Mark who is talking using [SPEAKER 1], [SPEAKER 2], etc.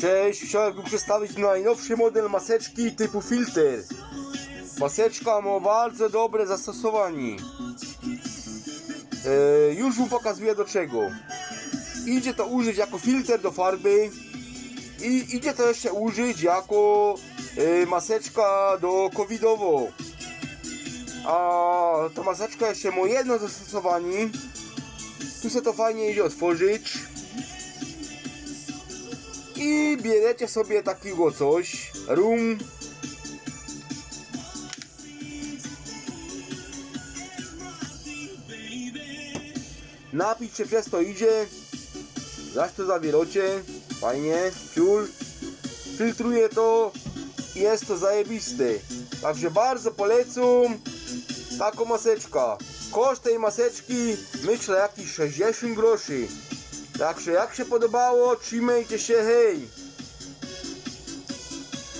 [SPEAKER 1] Cześć, chciałem wam przedstawić najnowszy model maseczki typu filter. Maseczka ma bardzo dobre zastosowanie. E, już mu pokazuję do czego. Idzie to użyć jako filtr do farby i idzie to jeszcze użyć jako e, maseczka do covidowo. A ta maseczka jeszcze ma jedno zastosowanie. Tu się to fajnie idzie otworzyć. I bierzecie sobie takiego coś, rum. Napić się przez to idzie. Zaś to zawieracie. Fajnie, ciul. Filtruje to. Jest to zajebiste. Także bardzo polecam taką maseczkę. Koszt tej maseczki myślę jakieś 60 groszy. Także jak się podobało, trzymajcie się, hej!